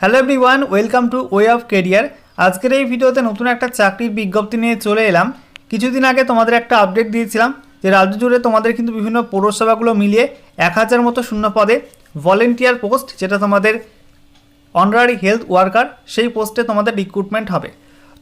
Hello everyone welcome to Way of Career আজকের এই ভিডিওতে নতুন একটা চাকরির বিজ্ঞপ্তি নিয়ে চলে এলাম। কিছুদিন আগে তোমাদের একটা আপডেট দিয়েছিলাম যে রাজ্য জুড়ে তোমাদের কিন্তু বিভিন্ন পৌরসভাগুলো মিলিয়ে এক হাজার মতো শূন্য পদে ভলেন্টিয়ার পোস্ট যেটা তোমাদের অনারারি হেলথ ওয়ার্কার সেই পোস্টে তোমাদের রিক্রুটমেন্ট হবে।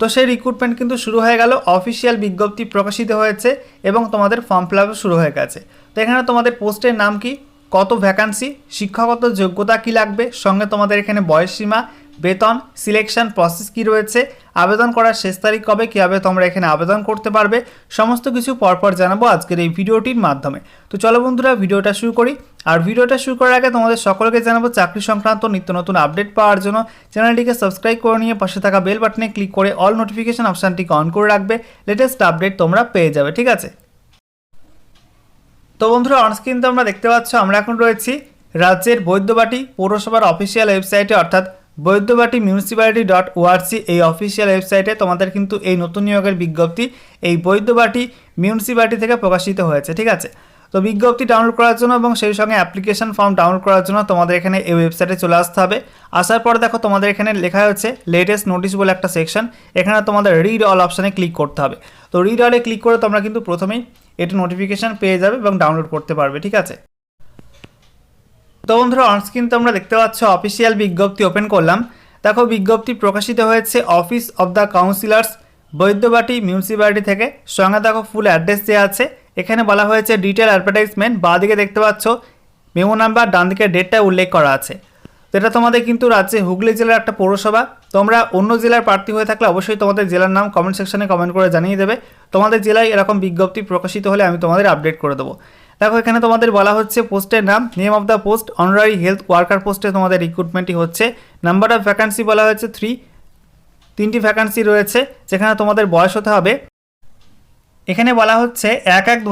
তো সেই রিক্রুটমেন্ট কিন্তু শুরু হয়ে গেল অফিসিয়াল বিজ্ঞপ্তি প্রকাশিত হয়েছে এবং তোমাদের ফর্ম ফিল শুরু হয়ে গেছে। তো এখানে তোমাদের পোস্টের নাম কি? কত ভ্যাকান্সি শিক্ষাগত যোগ্যতা কি লাগবে, সঙ্গে তোমাদের এখানে বয়সসীমা বেতন সিলেকশন প্রসেস কি রয়েছে, আবেদন করার শেষ তারিখ কবে, কীভাবে তোমরা এখানে আবেদন করতে পারবে, সমস্ত কিছু পরপর জানাব আজকের এই ভিডিওটির মাধ্যমে। তো চলো বন্ধুরা, ভিডিওটা শুরু করি। আর ভিডিওটা শুরু করার আগে তোমাদের সকলকে জানাব, চাকরি সংক্রান্ত নিত্য নতুন আপডেট পাওয়ার জন্য চ্যানেলটিকে সাবস্ক্রাইব করে নিয়ে পাশে থাকা বেল বাটনে ক্লিক করে অল নোটিফিকেশান অপশানটিকে অন করে রাখবে লেটেস্ট আপডেট তোমরা পেয়ে যাবে, ঠিক আছে? তো বন্ধুরা অনস্ক্রিন তো আমরা দেখতে পাচ্ছ, আমরা এখন রয়েছি রাজ্যের বৈদ্যবাটি পৌরসভার অফিসিয়াল ওয়েবসাইটে অর্থাৎ Baidyabati municipality dot O R C এই অফিসিয়াল ওয়েবসাইটে তোমাদের কিন্তু এই নতুন নিয়োগের বিজ্ঞপ্তি এই বৈদ্যবাটি মিউনিসিপ্যালিটি থেকে প্রকাশিত হয়েছে, ঠিক আছে? তো বিজ্ঞপ্তি ডাউনলোড করার জন্য এবং সেই সঙ্গে অ্যাপ্লিকেশন ফর্ম ডাউনলোড করার জন্য তোমাদের এখানে এই ওয়েবসাইটে চলে আসতে হবে। আসার পর দেখো তোমাদের এখানে লেখা হচ্ছে লেটেস্ট নোটিশ বলে একটা সেকশন এখানে তোমাদের রিড অল অপশানে ক্লিক করতে হবে। তো রিড অলে ক্লিক করে তোমরা কিন্তু প্রথমেই এটা নোটিফিকেশান পেয়ে যাবে এবং ডাউনলোড করতে পারবে, ঠিক আছে? তো বন্ধুরা অনস্ক্রিন তোমরা দেখতে পাচ্ছ অফিসিয়াল বিজ্ঞপ্তি ওপেন করলাম। দেখো বিজ্ঞপ্তি প্রকাশিত হয়েছে office of the councillors Baidyabati municipality থেকে। সঙ্গে দেখো ফুল অ্যাড্রেস দেওয়া আছে। এখানে বলা হয়েছে ডিটেল অ্যাডভার্টাইজমেন্ট বাঁ দিকে দেখতে পাচ্ছ মেমো নাম্বার ডান দিকে ডেটটা উল্লেখ করা আছে। এটা তোমাদের কিন্তু রাজ্যে হুগলি জেলার একটা পৌরসভা। তোমরা অন্য জেলার প্রার্থী হয়ে থাকলে অবশ্যই তোমাদের জেলার নাম কমেন্ট সেকশনে কমেন্ট করে জানিয়ে দেবে। তোমাদের জেলায় এরকম বিজ্ঞপ্তি প্রকাশিত হলে আমি তোমাদের আপডেট করে দেবো। দেখো, এখানে তোমাদের বলা হচ্ছে পোস্টের নাম name of the post honorary health worker পোস্টে তোমাদের রিক্রুটমেন্টই হচ্ছে। নাম্বার অফ ভ্যাকান্সি বলা হয়েছে থ্রি তিনটি ভ্যাকান্সি রয়েছে, যেখানে তোমাদের বয়স হতে হবে এখানে বলা হচ্ছে এক এক দু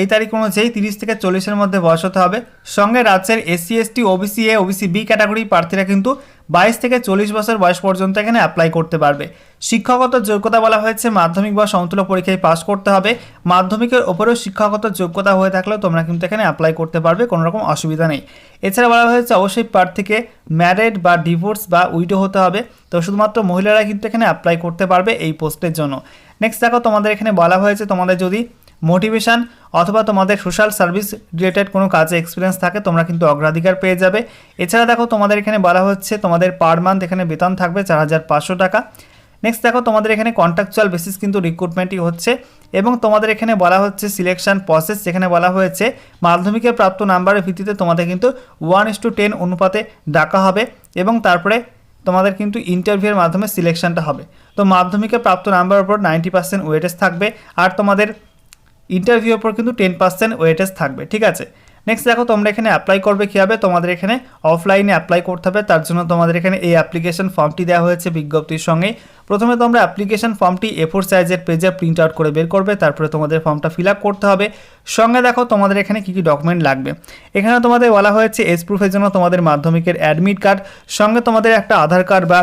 এই তারিখ অনুযায়ী তিরিশ থেকে চল্লিশের মধ্যে বয়স হতে হবে। সঙ্গে রাজ্যের SC, ST, OBC, A, OBC, B category প্রার্থীরা কিন্তু বাইশ থেকে চল্লিশ বছর বয়স পর্যন্ত এখানে অ্যাপ্লাই করতে পারবে। শিক্ষাগত যোগ্যতা বলা হয়েছে, মাধ্যমিক বা সমতুল্য পরীক্ষায় পাশ করতে হবে। মাধ্যমিকের ওপরেও শিক্ষাগত যোগ্যতা হয়ে থাকলেও তোমরা কিন্তু এখানে অ্যাপ্লাই করতে পারবে, কোনো রকম অসুবিধা নেই। এছাড়া বলা হয়েছে, অবশ্যই প্রার্থীকে ম্যারেড বা ডিভোর্স বা উইডো হতে হবে। তো শুধুমাত্র মহিলারা কিন্তু এখানে অ্যাপ্লাই করতে পারবে এই পোস্টের জন্য। নেক্সট দেখো, তোমাদের এখানে বলা হয়েছে তোমাদের যদি মোটিভেশন অথবা তোমাদের সোশ্যাল সার্ভিস রিলেটেড কোনো কাজে এক্সপিরিয়েন্স থাকে, তোমরা কিন্তু অগ্রাধিকার পেয়ে যাবে। এছাড়া দেখো, তোমাদের এখানে বলা হচ্ছে তোমাদের পার মান্থ এখানে বেতন থাকবে চার হাজার পাঁচশো টাকা। নেক্সট দেখো, তোমাদের এখানে কন্ট্রাকচুয়াল বেসিস কিন্তু রিক্রুটমেন্টই হচ্ছে। এবং তোমাদের এখানে বলা হচ্ছে সিলেকশন প্রসেস যেখানে বলা হয়েছে মাধ্যমিকের প্রাপ্ত নাম্বারের ভিত্তিতে তোমাদের কিন্তু ওয়ান ইস টু টেন অনুপাতে ডাকা হবে। এবং তারপরে তোমাদের কিন্তু ইন্টারভিউয়ের মাধ্যমে সিলেকশনটা হবে। তো মাধ্যমিকে প্রাপ্ত নাম্বার উপর নাইনটি পার্সেন্ট ওয়েটেজ থাকবে আর তোমাদের ইন্টারভিউ উপর কিন্তু টেন পার্সেন্ট ওয়েটেজ থাকবে, ঠিক আছে? নেক্সট দেখো, তোমরা এখানে অ্যাপ্লাই করবে কীভাবে? তোমাদের এখানে অফলাইনে অ্যাপ্লাই করতে হবে। তার জন্য তোমাদের এখানে এই অ্যাপ্লিকেশন ফর্মটি দেওয়া হয়েছে বিজ্ঞপ্তির সঙ্গেই প্রথমে তোমরা অ্যাপ্লিকেশন ফর্মটি এ ফোর সাইজের পেজে প্রিন্ট আউট করে বের করবে, তারপরে তোমাদের ফর্মটা ফিল আপ করতে হবে। সঙ্গে দেখো তোমাদের এখানে কী কী ডকুমেন্ট লাগবে। এখানে তোমাদের বলা হয়েছে এস প্রুফের জন্য তোমাদের মাধ্যমিকের অ্যাডমিট কার্ড সঙ্গে তোমাদের একটা আধার কার্ড বা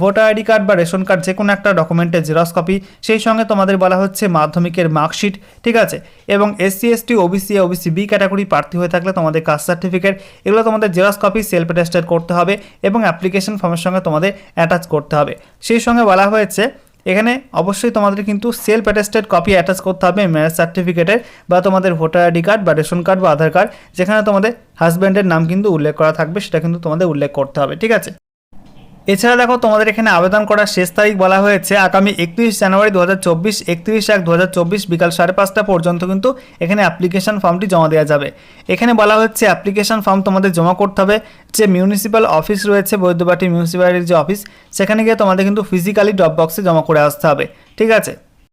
ভোটার আইডি কার্ড বা রেশন কার্ড যে কোনো একটা ডকুমেন্টের জেরক্স কপি সেই সঙ্গে তোমাদের বলা হচ্ছে মাধ্যমিকের মার্কশিট ঠিক আছে? এবং SC ST OBC OBC B category প্রার্থী হয়ে থাকলে তোমাদের কাস্ট সার্টিফিকেট এগুলো তোমাদের জেরক্স কপি সেলফ অ্যাটেস্টেড করতে হবে এবং অ্যাপ্লিকেশন ফর্মের সঙ্গে তোমাদের অ্যাটাচ করতে হবে। সেই সঙ্গে বলা হয়েছে। এখানে অবশ্যই তোমাদের কিন্তু সেলফ অ্যাটেস্টেড কপি অ্যাটাচ করতে হবে ম্যারেজ সার্টিফিকেটের বা তোমাদের ভোটার আইডি কার্ড বা রেশন কার্ড বা আধার কার্ড যেখানে তোমাদের হাজব্যান্ডের নাম কিন্তু উল্লেখ করা থাকবে, সেটা কিন্তু তোমাদের উল্লেখ করতে হবে, ঠিক আছে? এছাড়া দেখো, তোমাদের এখানে আবেদন করার শেষ তারিখ বলা হয়েছে আগামী একত্রিশ জানুয়ারি দু হাজার চব্বিশ, একত্রিশ এক দু হাজার চব্বিশ বিকাল সাড়ে পাঁচটা পর্যন্ত কিন্তু এখানে অ্যাপ্লিকেশন ফর্মটি জমা দেওয়া যাবে। এখানে বলা হচ্ছে অ্যাপ্লিকেশন ফর্ম তোমাদের জমা করতে হবে। যে মিউনিসিপ্যাল অফিস রয়েছে, বৈদ্যবাটি মিউনিসিপ্যালিটির যে অফিস সেখানে গিয়ে তোমাদের কিন্তু ফিজিক্যালি ড্রপ বক্সে জমা করে আসতে হবে। ঠিক আছে?